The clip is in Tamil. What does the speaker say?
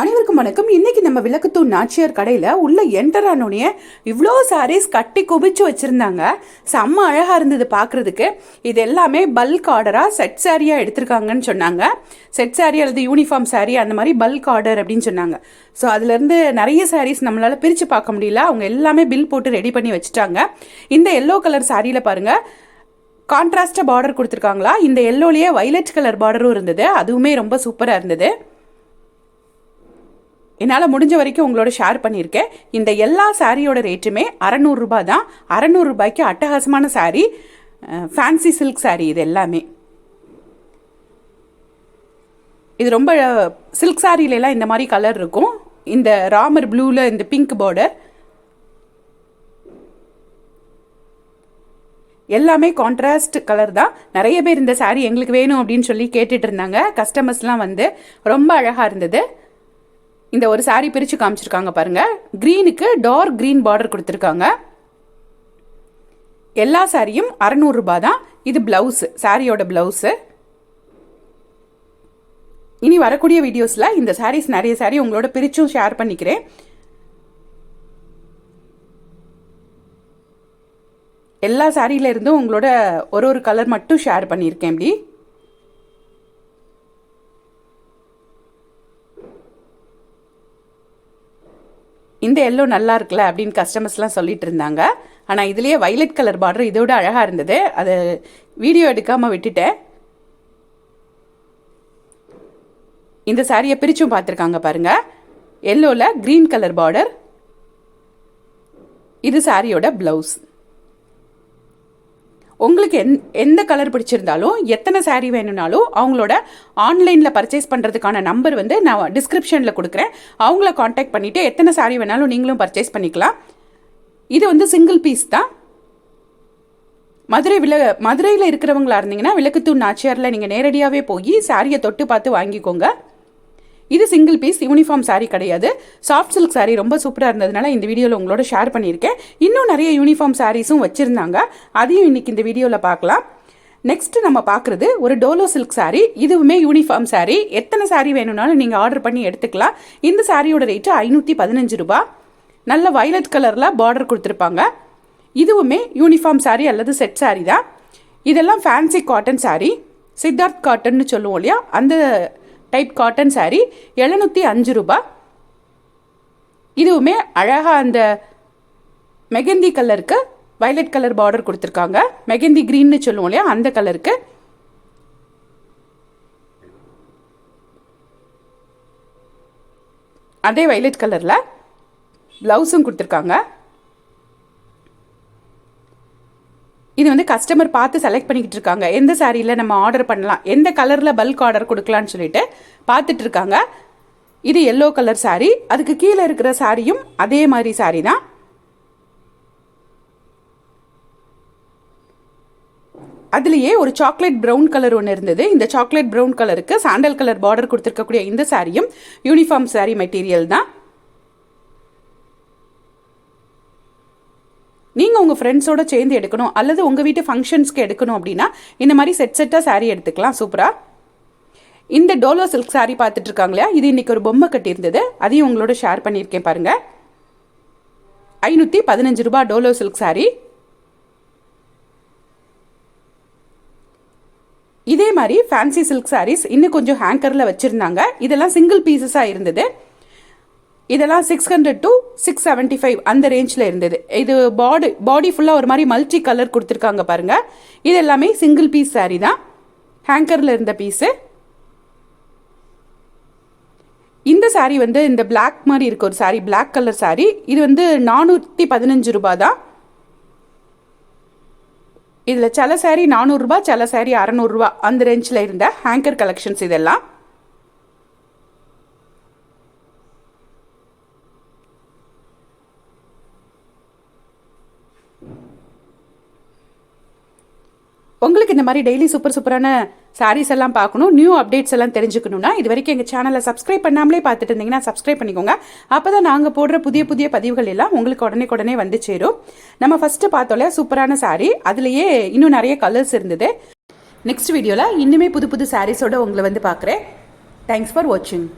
அனைவருக்கும் வணக்கம். இன்னைக்கு நம்ம விளக்குத்தூர் நாச்சியார் கடையில் உள்ள என்டர் ஆனோடனே இவ்வளோ சாரீஸ் கட்டி குவிச்சு வச்சுருந்தாங்க. செம்ம அழகாக இருந்தது பார்க்குறதுக்கு இது எல்லாமே பல்க் ஆர்டராக செட் சாரியாக எடுத்திருக்காங்கன்னு சொன்னாங்க. செட் சாரி அல்லது யூனிஃபார்ம் சாரி அந்த மாதிரி பல்க் ஆர்டர் அப்படின்னு சொன்னாங்க. ஸோ அதுலேருந்து நிறைய சாரீஸ் நம்மளால் பிரித்து பார்க்க முடியல. அவங்க எல்லாமே பில் போட்டு ரெடி பண்ணி வச்சுட்டாங்க. இந்த எல்லோ கலர் சாரியில் பாருங்கள் கான்ட்ராஸ்டாக பார்டர் கொடுத்துருக்காங்களா? இந்த எல்லோலேயே வைலட் கலர் பார்டரும் இருந்தது. அதுவுமே ரொம்ப சூப்பராக இருந்தது. என்னால் முடிஞ்ச வரைக்கும் உங்களோட ஷேர் பண்ணியிருக்கேன். இந்த எல்லா சாரியோட ரேட்டுமே அறநூறுரூபா தான். அறநூறுரூபாய்க்கு அட்டகாசமான சாரீ ஃபேன்சி சில்க் சாரீ இது எல்லாமே. இது ரொம்ப சில்க் சாரீலெல்லாம் இந்த மாதிரி கலர் இருக்கும். இந்த ராமர் ப்ளூவில் இந்த பிங்க் பார்டர் எல்லாமே கான்ட்ராஸ்ட் கலர் தான். நிறைய பேர் இந்த சாரீ எங்களுக்கு வேணும் அப்படின்னு சொல்லி கேட்டுட்டு இருந்தாங்க. கஸ்டமர்ஸ்லாம் வந்து ரொம்ப அழகாக இருந்தது. இந்த ஒரு சாரீ பிரித்து காமிச்சிருக்காங்க பாருங்கள் க்ரீனுக்கு டார்க் க்ரீன் பார்டர் கொடுத்துருக்காங்க. எல்லா சாரியும் அறநூறுரூபா தான். இது ப்ளவுஸு சாரியோட ப்ளவுஸு இனி வரக்கூடிய வீடியோஸில் இந்த சாரீஸ் நிறைய சாரீ உங்களோட பிரிச்சும் ஷேர் பண்ணிக்கிறேன். எல்லா சாரியில இருந்தும் உங்களோட ஒரு ஒரு கலர் மட்டும் ஷேர் பண்ணியிருக்கேன் இப்படி இந்த எல்லோ நல்லா இருக்குல்ல அப்படின்னு கஸ்டமர்ஸ்லாம் சொல்லிட்டு இருந்தாங்க. ஆனால் இதுலேயே வைலட் கலர் பார்டர் இதோட அழகாக இருந்தது. அதை வீடியோ எடுக்காமல் விட்டுட்டேன். இந்த சாரியை பிரிச்சும் பார்த்துருக்காங்க பாருங்க. எல்லோவில் க்ரீன் கலர் பார்டர் இது சாரியோட ப்ளவுஸ் உங்களுக்கு எந் எந்த கலர் பிடிச்சிருந்தாலும் எத்தனை சாரீ வேணும்னாலும் அவங்களோட ஆன்லைனில் பர்ச்சேஸ் பண்ணுறதுக்கான நம்பர் வந்து நான் டிஸ்கிரிப்ஷனில் கொடுக்குறேன். அவங்கள காண்டாக்ட் பண்ணிவிட்டு எத்தனை சாரீ வேணாலும் நீங்களும் பர்ச்சேஸ் பண்ணிக்கலாம். இது வந்து சிங்கிள் பீஸ் தான். மதுரை வில மதுரையில் இருக்கிறவங்களா இருந்தீங்கன்னா விளக்குத்தூர் நாச்சியாரில் நீங்கள் நேரடியாகவே போய் சாரியை தொட்டு பார்த்து வாங்கிக்கோங்க. இது சிங்கிள் பீஸ் யூனிஃபார்ம் சாரீ கிடையாது. சாஃப்ட் சில்க் சாரீ ரொம்ப சூப்பராக இருந்ததுனால இந்த வீடியோவில் உங்களோட ஷேர் பண்ணியிருக்கேன். இன்னும் நிறைய யூனிஃபார்ம் சாரீஸும் வச்சுருந்தாங்க. அதையும் இன்னைக்கு இந்த வீடியோவில் பார்க்கலாம். நெக்ஸ்ட் நம்ம பார்க்குறது ஒரு டோலோ சில்க் சாரீ இதுவுமே யூனிஃபார்ம் சாரீ எத்தனை சாரீ வேணும்னாலும் நீங்கள் ஆர்டர் பண்ணி எடுத்துக்கலாம். இந்த சாரியோட ரேட்டு ஐநூற்றி பதினஞ்சு ரூபா நல்ல வயலட் கலரில் பார்டர் கொடுத்துருப்பாங்க. இதுவுமே யூனிஃபார்ம் சாரீ அல்லது செட் சாரீ தான். இதெல்லாம் ஃபேன்சி காட்டன் சாரீ சித்தார்த் காட்டன்னு சொல்லுவோம் இல்லையா? அந்த டைப் காட்டன் சாரீ எழுநூற்றி அஞ்சு ரூபா. இதுவுமே அழகாக அந்த மெகந்தி கலருக்கு வயலட் கலர் பார்டர் கொடுத்துருக்காங்க. மெகந்தி க்ரீன்னு சொல்லுவோம் இல்லையா அந்த கலருக்கு. அதே வயலட் கலரில் ப்ளவுஸும் கொடுத்துருக்காங்க. இது வந்து கஸ்டமர் பார்த்து செலக்ட் பண்ணிக்கிட்டு இருக்காங்க. எந்த சாரியில் நம்ம ஆர்டர் பண்ணலாம்? எந்த கலரில் பல்க் ஆர்டர் கொடுக்கலான்னு சொல்லிட்டு பார்த்துட்டு இருக்காங்க. இது எல்லோ கலர் சாரீ அதுக்கு கீழே இருக்கிற சாரியும் அதே மாதிரி சாரீ தான். அதுலேயே ஒரு சாக்லேட் ப்ரௌன் கலர் ஒன்று இருந்தது. இந்த சாக்லேட் ப்ரௌன் கலருக்கு சாண்டல் கலர் பார்டர் கொடுத்துருக்கக்கூடிய இந்த சாரியும் யூனிஃபார்ம் சாரீ மெட்டீரியல் தான். நீங்கள் உங்கள் ஃப்ரெண்ட்ஸோட சேர்ந்து எடுக்கணும். அல்லது உங்கள் வீட்டு ஃபங்க்ஷன்ஸ்க்கு எடுக்கணும் அப்படின்னா இந்த மாதிரி செட் செட்டாக சாரீ எடுத்துக்கலாம். சூப்பராக இந்த டோலோ சில்க் சாரீ பார்த்துட்டு இருக்காங்களா இது இன்றைக்கி ஒரு பொம்மை கட்டியிருந்தது. அதையும் உங்களோட ஷேர் பண்ணியிருக்கேன் பாருங்கள் ஐநூற்றி பதினஞ்சு ரூபாய் டோலோ சில்க் சாரீ இதே மாதிரி ஃபேன்சி சில்க் சாரீஸ் இன்னும் கொஞ்சம் ஹேங்கரில் வச்சுருந்தாங்க. இதெல்லாம் சிங்கிள் பீசஸாக இருந்தது. இதெல்லாம் six hundred to six seventy five அந்த ரேஞ்சில் இருந்தது. இது பாடி பாடி ஃபுல்லாக ஒரு மாதிரி மல்டி கலர் கொடுத்துருக்காங்க பாருங்கள் இது எல்லாமே சிங்கிள் பீஸ் சாரீ தான். ஹேங்கரில் இருந்த பீஸு இந்த சாரீ வந்து இந்த பிளாக் மாதிரி இருக்கு ஒரு சாரீ பிளாக் கலர் சாரீ இது வந்து நானூற்றி பதினஞ்சு ரூபா தான். இதில் சில சாரீ நானூறுரூபா சில சாரீ அறநூறுரூவா அந்த ரேஞ்சில் இருந்த ஹேங்கர் கலெக்ஷன்ஸ் இதெல்லாம். உங்களுக்கு இந்த மாதிரி டெய்லி சூப்பர் சூப்பரான சாரீஸ் எல்லாம் பார்க்கணும் நியூ அப்டேட்ஸ் எல்லாம் தெரிஞ்சுக்கணும்னா இது வரைக்கும் எங்கள் சேனலை சப்ஸ்கிரைப் பண்ணாமலே பார்த்துட்டு இருந்தீங்கன்னா சப்ஸ்கிரைப் பண்ணிக்கோங்க. அப்போ தான் நாங்கள் போடுற புதிய புதிய பதிவுகள் எல்லாம் உங்களுக்கு உடனே உடனே வந்து சேரும். நம்ம ஃபஸ்ட்டு பார்த்தோம்ல சூப்பரான சாரீ அதுலேயே இன்னும் நிறைய கலர்ஸ் இருந்தது. நெக்ஸ்ட் வீடியோவில் இன்னுமே புது புது சாரீஸோட உங்களை வந்து பார்க்குறேன். தேங்க்ஸ் ஃபார் வாட்சிங்